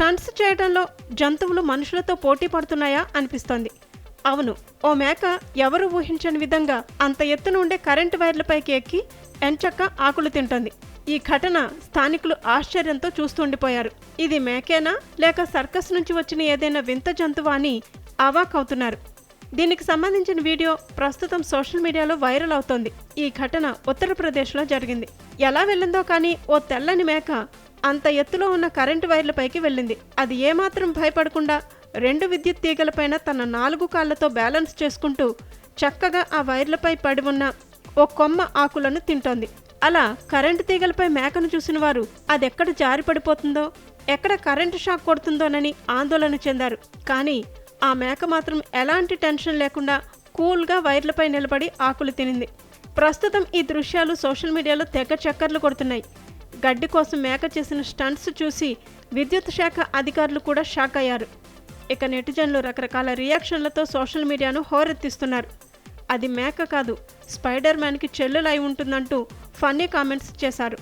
Stunts చేయడంలో జంతువులు మనుషులతో పోటీ పడుతున్నాయా అనిపిస్తోంది. అవును ఓ మేక ఎవరు ఊహించని విధంగా అంత ఎత్తున ఉండే కరెంటు వైర్లపైకి ఎక్కి ఎంచక్క ఆకులు తింటోంది. ఈ ఘటన స్థానికులు ఆశ్చర్యంతో చూస్తుండిపోయారు ఇది మేకేనా లేక సర్కస్ నుంచి వచ్చిన ఏదైనా వింత జంతువా అని అవాక్ దీనికి సంబంధించిన వీడియో ప్రస్తుతం సోషల్ మీడియాలో వైరల్ అవుతోంది. ఈ ఘటన ఉత్తరప్రదేశ్లో జరిగింది. ఎలా వెళ్ళిందో కానీ ఓ తెల్లని మేక అంత ఎత్తులో ఉన్న కరెంటు వైర్లపైకి వెళ్ళింది. అది ఏమాత్రం భయపడకుండా రెండు విద్యుత్ తీగలపైన తన నాలుగు కాళ్ళతో బ్యాలెన్స్ చేసుకుంటూ చక్కగా ఆ వైర్లపై పడి ఉన్న ఓ కొమ్మ ఆకులను తింటోంది. అలా కరెంటు తీగలపై మేకను చూసిన వారు అదెక్కడ జారి పడిపోతుందో ఎక్కడ కరెంటు షాక్ కొడుతుందోనని ఆందోళన చెందారు. కానీ ఆ మేక మాత్రం ఎలాంటి టెన్షన్ లేకుండా కూల్గా వైర్లపై నిలబడి ఆకులు తినింది. ప్రస్తుతం ఈ దృశ్యాలు సోషల్ మీడియాలో తెగ చక్కర్లు కొడుతున్నాయి. గడ్డి కోసం మేక చేసిన స్టంట్స్ చూసి విద్యుత్ శాఖ అధికారులు కూడా షాక్ అయ్యారు. ఇక నెటిజన్లు రకరకాల రియాక్షన్లతో సోషల్ మీడియాను హోరెత్తిస్తున్నారు. అది మేక కాదు స్పైడర్ మ్యాన్కి చెల్లులై ఉంటుందంటూ ఫన్నీ కామెంట్స్ చేశారు.